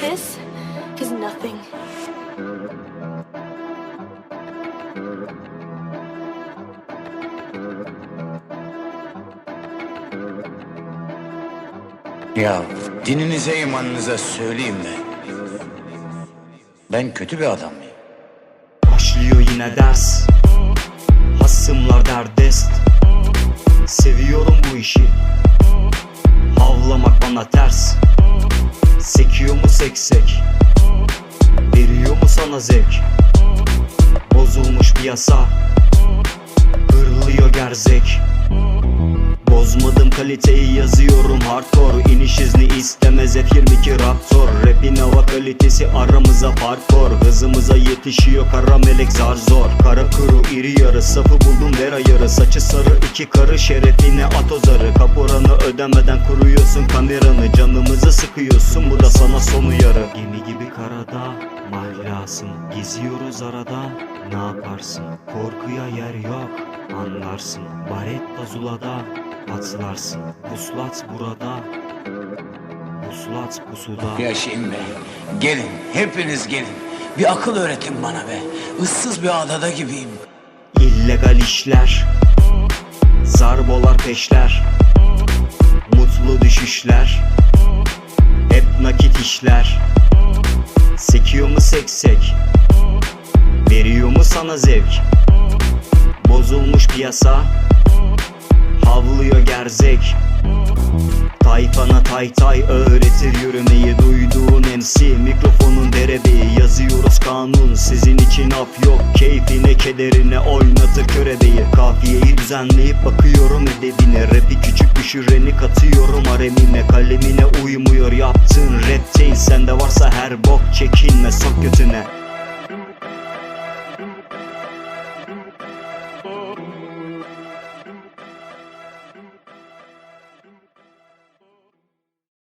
this is nothing. Ya dininize imanınıza söyleyeyim mi? Ben kötü bir adam mıyım? Başlıyor yine ders Hasımlar derdest Seviyorum bu işi Havlamak bana ters Sekiyor mu seksek? Veriyor mu sana zevk? Bozulmuş piyasa Hırlıyor gerzek. Bozmadım kaliteyi yazıyorum hardcore. İniş izni istemez F22 Raptor Rapin hava kalitesi aramıza fark var Hızımıza yetişiyor kara melek zar zor. Kara kuru iri yarı safı buldum ver ayarı Saçı sarı iki karı şerefine at o zarı. Kaporanı ödemeden kuruyorsun kameranı. Canımızı sıkıyorsun bu da sana son uyarı Gemi gibi karada mahlasın Geziyoruz arada ne yaparsın? Korkuya yer yok anlarsın. Baretta zulada patlarsın. Puslat burada Puslat pusuda Yaşayın be. Gelin, hepiniz gelin. Bir akıl öğretin bana be. Issız bir adada gibiyim. İllegal işler Zarbolar peşler Mutlu düşüşler Hep nakit işler Sekiyor mu seksek Veriyor mu sana zevk Bozulmuş piyasa Havlıyor gerzek Tayfana tay tay öğretir yürümeyi Duyduğun MC mikrofonun derebeyi Yazıyoruz kanun. Sizin için af yok Keyfine kederine oynatır körebeyi Kafiyeyi düzenleyip bakıyorum edebine. Rapi küçük düşüreni katıyorum haremime Kalemine uymuyor yaptığın rap değil Sende varsa her bok çekinme sok götüne